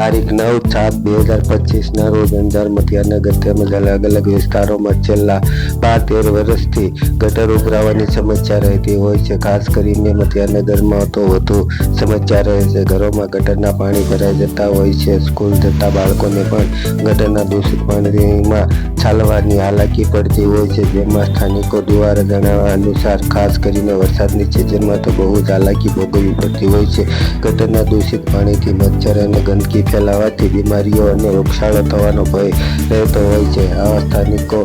તારીખ નવ સાત બે હજાર પચીસના રોજ અંજાર મતિયાનગર તેમજ અલગ અલગ વિસ્તારોમાં છેલ્લા બાર તેર વર્ષથી ગટર ઉભરાવાની સમસ્યા રહેતી હોય છે. ખાસ કરીને મથિયાનગરમાં તો વધુ સમસ્યા રહે છે. ઘરોમાં ગટરના પાણી ભરાઈ જતા હોય છે. સ્કૂલ જતા બાળકોને પણ ગટરના દૂષિત પાણીમાં છાલવાની હાલાકી પડતી હોય છે. જેમાં સ્થાનિકો દ્વારા જણાવ્યા અનુસાર, ખાસ કરીને વરસાદની સિઝનમાં તો બહુ જ હાલાકી ભોગવવી પડતી હોય છે. ગટરના દૂષિત પાણીથી મચ્છર અને ગંદકી ફેલાવાથી બીમારીઓ અને રોગચાળો થવાનો ભય રહેતો હોય છે. આવા સ્થાનિકોએ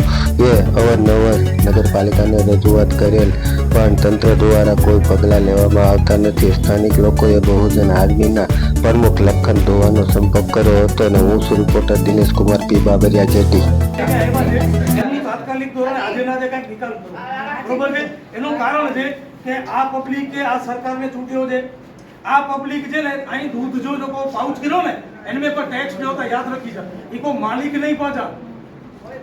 અવારનવાર નગરપાલિકાને રજૂઆત કરેલ, પણ તંત્ર દ્વારા કોઈ પગલાં લેવામાં આવતા નથી. સ્થાનિક લોકોએ બહુજન આર્મીના પ્રમુખ લખન ધોવાનો સંપર્ક કર્યો હતો અને હું શું રિપોર્ટર દિનેશ કુમાર પી. બાબરિયા, જેટી. એનું કારણ છે કે આ પબ્લિક કે આ સરકારને ચૂંટ્યો છે. આ પબ્લિક છે ને, અહીં દૂધ જો લોકો પાઉચ કર્યો ને, એને પર ટેક્સ દેવો તો યાદ રાખી જા એ કોઈ માલિક નહીં પાછા.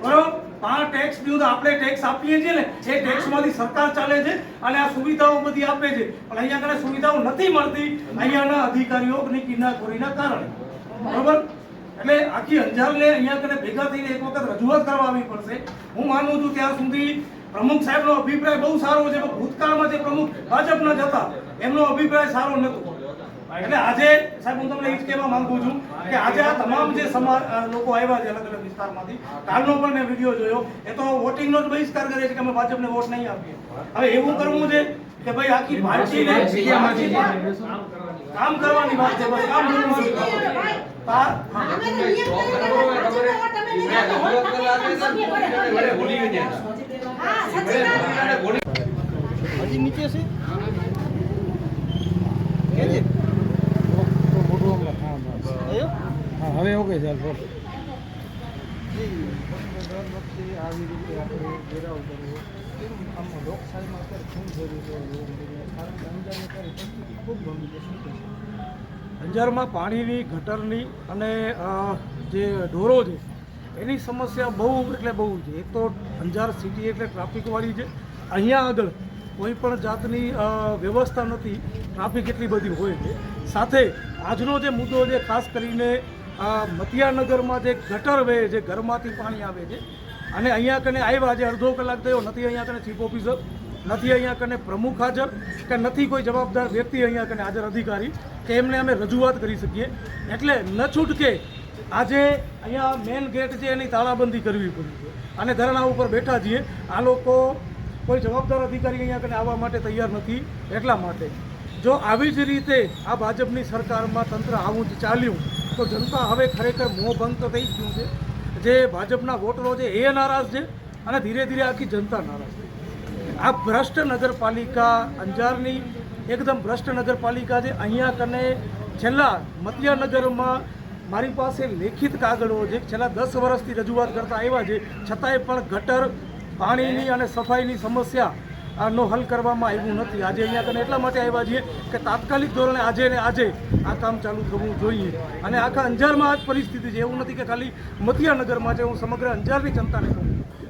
બરોબર? આ ટેક્સ દીધું આપણે ટેક્સ આપીએ છીએ ને, એ ટેક્સમાંથી સરકાર ચાલે છે અને આ સુવિધાઓ બધી આપે છે. પણ અહીંયા આગળ સુવિધાઓ નથી મળતી અહીંયાના અધિકારીઓની કિનાખોરીના કારણે. બરોબર? એટલે આખી અંજારને અહીંયા આગળ ભેગા થઈને એક વખત રજૂઆત કરવા આવી પડશે. હું માનું છું ત્યાં સુધી પ્રમુખ સાહેબનો અભિપ્રાય બહુ સારો છે, પણ ભૂતકાળમાં જે પ્રમુખ ભાજપના જતા એમનો અભિપ્રાય સારો નહોતો. એટલે આજે સાહેબ હું તમને એ જ કહેવા માંગુ છું કે આજે આ તમામ જે સમાજ લોકો આવ્યા છે અલગ અલગ વિસ્તારમાંથી કાલનો પણ મેં વીડિયો જોયો. એ તો વોટિંગનો જ બહિષ્કાર કરે છે કે અમે ભાજપને વોટ નહીં આપીએ. હવે એવું કરવું છે કે ભાઈ આખી પણ કામ કરવાની વાત છે બસ કામ કરવાનું છે. હજી નીચે છે? હા, હવે ઓકે, ચાલ બોલ આવી રીતે ખૂબ? અંજારમાં પાણીની, ગટરની અને જે ઢોરો છે, એની સમસ્યા બહુ, એટલે બહુ છે. એક તો અંજાર સિટી એટલે ટ્રાફિકવાળી છે. અહીંયા આગળ કોઈ પણ જાતની વ્યવસ્થા નથી. ટ્રાફિક એટલી બધી હોય છે. સાથે આજનો જે મુદ્દો છે, ખાસ કરીને અ, મતિયાનગરમાં જે ગટર વહે છે ઘરમાંથી પાણી આવે છે અને અહીંયા કને આવ્યા આજે અડધો કલાક થયો નથી અહીંયા કને ચીફ ઓફિસર નથી અહીંયા કને પ્રમુખ હાજર કે નથી કોઈ જવાબદાર વ્યક્તિ અહીંયા કને હાજર અધિકારી કે એમને અમે રજૂઆત કરી શકીએ. એટલે ન છૂટકે આજે અહીંયા મેન ગેટ છે એની તાળાબંધી કરવી પડી છે. અને ધરણા ઉપર બેઠા છીએ. આ લોકો કોઈ જવાબદાર અધિકારી અહીંયા કને આવવા માટે તૈયાર નથી એટલા માટે. જો આવી જ રીતે આ ભાજપની સરકારમાં તંત્ર આવું જ ચાલ્યું તો જનતા હવે ખરેખર મોહભંગ તો થઈ ગયું છે. જે ભાજપના વોટરો છે એ નારાજ છે અને ધીરે ધીરે આખી જનતા નારાજ છે. આ ભ્રષ્ટ નગરપાલિકા અંજારની એકદમ ભ્રષ્ટ નગરપાલિકા છે. અહીંયા કને છેલ્લા મતિયાનગરમાં મારી પાસે લેખિત કાગળો છે. છેલ્લા દસ વર્ષથી રજૂઆત કરતા આવ્યા છે. છતાંય પણ ગટર, પાણીની અને સફાઈની સમસ્યા નો હલ કરવામાં આવ્યું નથી. આજે અહીંયા કને એટલા માટે આવ્યા છીએ કે તાત્કાલિક ધોરણે આજે ને આજે આ કામ ચાલુ થવું જોઈએ. અને આખા અંજારમાં આ પરિસ્થિતિ છે. એવું નથી કે ખાલી મતિયાનગરમાં છે. હું સમગ્ર અંજારની જનતાને કહું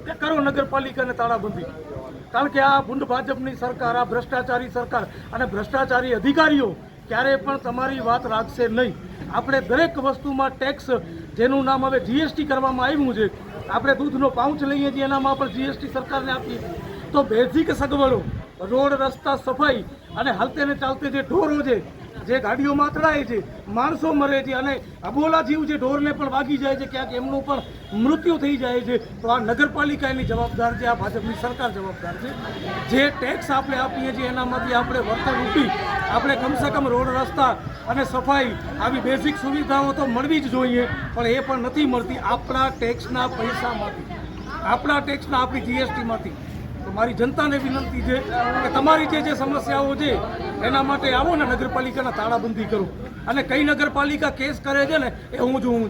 કે કરો નગરપાલિકાને તાળાબંધી. કારણ કે આ ભૂંડ ભાજપની સરકાર, આ ભ્રષ્ટાચારી સરકાર અને ભ્રષ્ટાચારી અધિકારીઓ ક્યારેય પણ તમારી વાત રાખશે નહીં. આપણે દરેક વસ્તુમાં ટેક્સ, જેનું નામ હવે જીએસટી કરવામાં આવ્યું છે, આપણે દૂધનો પાઉચ લઈએ છીએ, એનામાં પણ જીએસટી સરકારને આપીએ તો બેઝિક સગવડો? રોડ, રસ્તા, સફાઈ અને હાલતે ને ચાલતે જે ઢોરો છે, જે ગાડીઓમાં અથડાય છે, માણસો મરે છે અને અબોલા જીવ જે ઢોરને પણ વાગી જાય છે, ક્યાંક એમનું પણ મૃત્યુ થઈ જાય છે. તો આ નગરપાલિકા એની જવાબદાર છે, આ ભાજપની સરકાર જવાબદાર છે. જે ટેક્સ આપણે આપીએ છીએ, એનામાંથી આપણે વર્તન રૂપી આપણે કમસે કમ રોડ, રસ્તા અને સફાઈ આવી બેઝિક સુવિધાઓ તો મળવી જ જોઈએ, પણ એ પણ નથી મળતી આપણા ટેક્સના પૈસામાંથી. આપણા ટેક્સના આપણી જીએસટીમાંથી મારી જનતાને વિનંતી છે કે તમારી જે જે સમસ્યાઓ છે એના માટે આવો ને નગરપાલિકાના તાળાબંધી કરો. અને કઈ નગરપાલિકા કેસ કરે છે ને એ હું જોઉં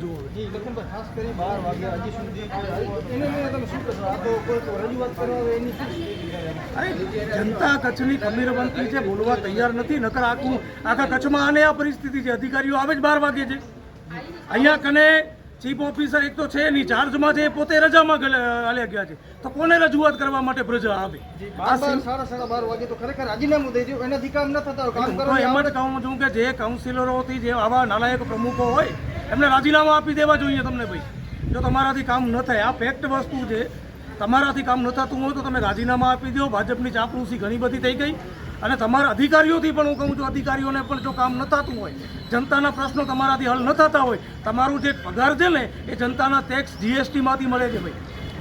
અરે જનતા કચ્છની ખમીરબંધી છે બોલવા તૈયાર નથી નકર આખું આખા કચ્છમાં આને આ પરિસ્થિતિ છે. અધિકારીઓ આવે જ બાર વાગે છે. અહીંયા કને ચીફ ઓફિસર એક તો છે નહીં ચાર્જમાં છે એ પોતે રજામાં હાલ્યા ગયા છે. તો કોને રજૂઆત કરવા માટે પ્રજા આવે? એમ જ કહું છું કે જે કાઉન્સિલરોથી જે આવા નાલાયક પ્રમુખો હોય એમને રાજીનામા આપી દેવા જોઈએ તમને ભાઈ. જો તમારાથી કામ ન થાય આ ફેક્ટ વસ્તુ છે. તમારાથી કામ ન થતું હોય તો તમે રાજીનામા આપી દો ભાજપની ચાપલૂસી ઘણી બધી થઈ ગઈ. અને તમારા અધિકારીઓથી પણ હું કહું છું, અધિકારીઓને પણ જો કામ ન થતું હોય, જનતાના પ્રશ્નો તમારાથી હલ ન થતા હોય, તમારું જે પગાર છે ને, એ જનતાના ટેક્સ જીએસટીમાંથી મળે છે ભાઈ.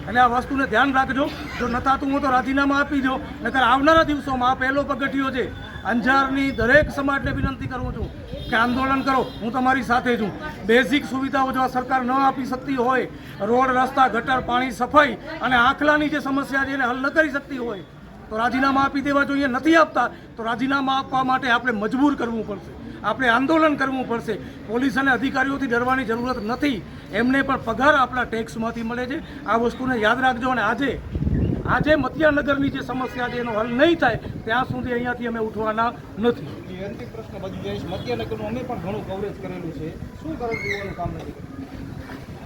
એટલે આ વસ્તુને ધ્યાન રાખજો, જો ન થતું હોય તો રાજીનામા આપી દો, નકર આવનારા દિવસોમાં આ પહેલો પગથિયો છે, અંજારની દરેક સમાજને વિનંતી કરું છું કે આંદોલન કરો, હું તમારી સાથે છું. બેઝિક સુવિધાઓ જો સરકાર ન આપી શકતી હોય, રોડ, રસ્તા, ગટર, પાણી, સફાઈ અને આખલાની જે સમસ્યા છે એને હલ ન કરી શકતી હોય તો રાજીનામા આપી દેવા જોઈએ નથી આપતા તો રાજીનામા આપવા માટે આપણે મજબૂર કરવું પડશે. આપણે આંદોલન કરવું પડશે. પોલીસ અને અધિકારીઓથી ડરવાની જરૂરત નથી. એમને પણ પગાર આપણા ટેક્સમાંથી મળે છે. આ વસ્તુને યાદ રાખજો અને આજે આજે મતિયાનગરની જે સમસ્યા છે એનો હલ નહીં થાય ત્યાં સુધી અહીંયાથી અમે ઉઠવાના નથી. અંતિમ પ્રશ્ન બની જાય અમે પણ ઘણું કવરેજ કરેલું છે. શું કરો કામ નથી?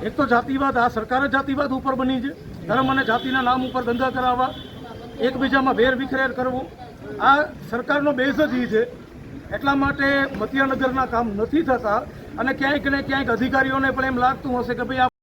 એક તો જાતિવાદ આ સરકાર જ જાતિવાદ ઉપર બની છે. ધર્મ અને જાતિના નામ ઉપર દંગા કરાવવા. એકબીજામાં વેર વિખરેર કરવો. આ સરકારનો બેઝ જ ઈ છે. એટલા માટે મતિયાનગરના કામ નથી થતા અને ક્યાંક ને ક્યાંક અધિકારીઓને પણ એમ લાગતું હશે કે ભાઈ